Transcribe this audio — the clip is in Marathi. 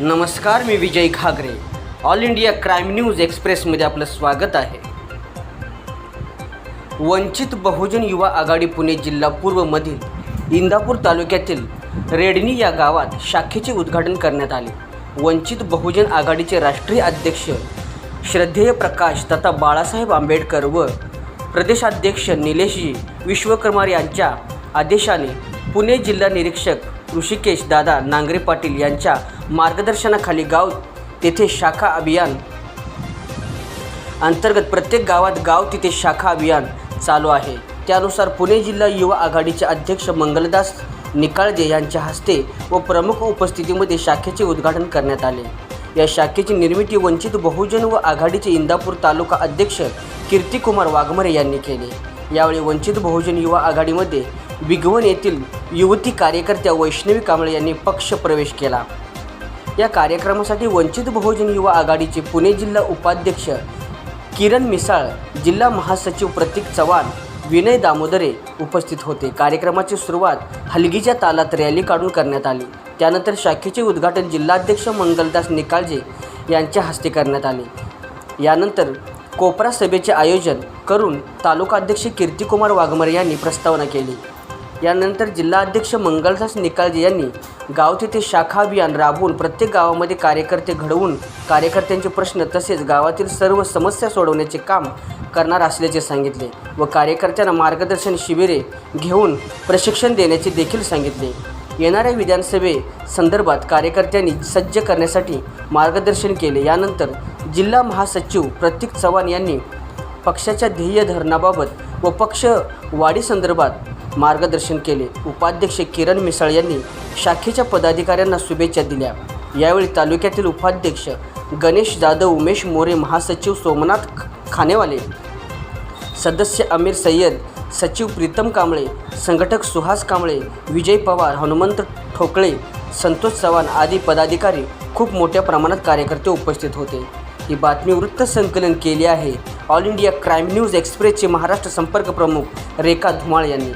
नमस्कार मी Vijay Ghagare all India crime news एक्सप्रेसमध्ये आपलं स्वागत आहे. वंचित बहुजन युवा आघाडी पुणे जिल्हा पूर्वमधील इंदापूर तालुक्यातील रेडणी या गावात शाखेचे उद्घाटन करण्यात आले. वंचित बहुजन आघाडीचे राष्ट्रीय अध्यक्ष श्रद्धेय प्रकाश तथा बाळासाहेब आंबेडकर व प्रदेशाध्यक्ष निलेशजी विश्वकर्मार यांच्या आदेशाने पुणे जिल्हा निरीक्षक ऋषिकेश दादा नांगरे पाटील यांच्या मार्गदर्शनाखाली गाव तेथे शाखा अभियान. अंतर्गत प्रत्येक गावात गाव तिथे शाखा अभियान चालू आहे. त्यानुसार पुणे जिल्हा युवा आघाडीचे अध्यक्ष मंगलदास निकाळजे यांच्या हस्ते व प्रमुख उपस्थितीमध्ये शाखेचे उद्घाटन करण्यात आले. या शाखेची निर्मिती वंचित बहुजन व आघाडीचे इंदापूर तालुका अध्यक्ष कीर्तिकुमार वाघमरे यांनी केले. यावेळी वंचित बहुजन युवा आघाडीमध्ये विघवन येथील युवती कार्यकर्त्या वैष्णवी कांबळे यांनी पक्ष प्रवेश केला. या कार्यक्रमासाठी वंचित बहुजन युवा आघाडीचे पुणे जिल्हा उपाध्यक्ष किरण मिसाळ जिल्हा महासचिव प्रतीक चव्हाण विनय दामोदरे उपस्थित होते. कार्यक्रमाची सुरुवात हलगीच्या तालात रॅली काढून करण्यात आली. त्यानंतर शाखेचे उद्घाटन जिल्हाध्यक्ष मंगलदास निकाळजे यांच्या हस्ते करण्यात आले. यानंतर कोपरा सभेचे आयोजन करून तालुकाध्यक्ष कीर्तिकुमार वाघमरे यांनी प्रस्तावना केली. यानंतर जिल्हाध्यक्ष मंगलदास निकाळजे यांनी गाव तिथे शाखा अभियान राबवून प्रत्येक गावामध्ये कार्यकर्ते घडवून कार्यकर्त्यांचे प्रश्न तसेच गावातील सर्व समस्या सोडवण्याचे काम करणार असल्याचे सांगितले व कार्यकर्त्यांना मार्गदर्शन शिबिरे घेऊन प्रशिक्षण देण्याचे देखील सांगितले. येणाऱ्या विधानसभे संदर्भात कार्यकर्त्यांनी सज्ज करण्यासाठी मार्गदर्शन केले. यानंतर जिल्हा महासचिव प्रतीक चव्हाण यांनी पक्षाच्या ध्येय धरणाबाबत व पक्ष वाढीसंदर्भात मार्गदर्शन केले. उपाध्यक्ष किरण मिसाळ यांनी शाखेच्या पदाधिकाऱ्यांना शुभेच्छा दिल्या. यावेळी तालुक्यातील उपाध्यक्ष गणेश जाधव उमेश मोरे महासचिव सोमनाथ खानेवाले सदस्य आमिर सय्यद सचिव प्रीतम कांबळे संघटक सुहास कांबळे विजय पवार हनुमंत ठोकळे संतोष चव्हाण आदी पदाधिकारी खूप मोठ्या प्रमाणात कार्यकर्ते उपस्थित होते. ही बातमी वृत्त संकलन केली आहे. ऑल इंडिया क्राईम न्यूज एक्सप्रेसचे महाराष्ट्र संपर्क प्रमुख रेखा धुमाळ यांनी.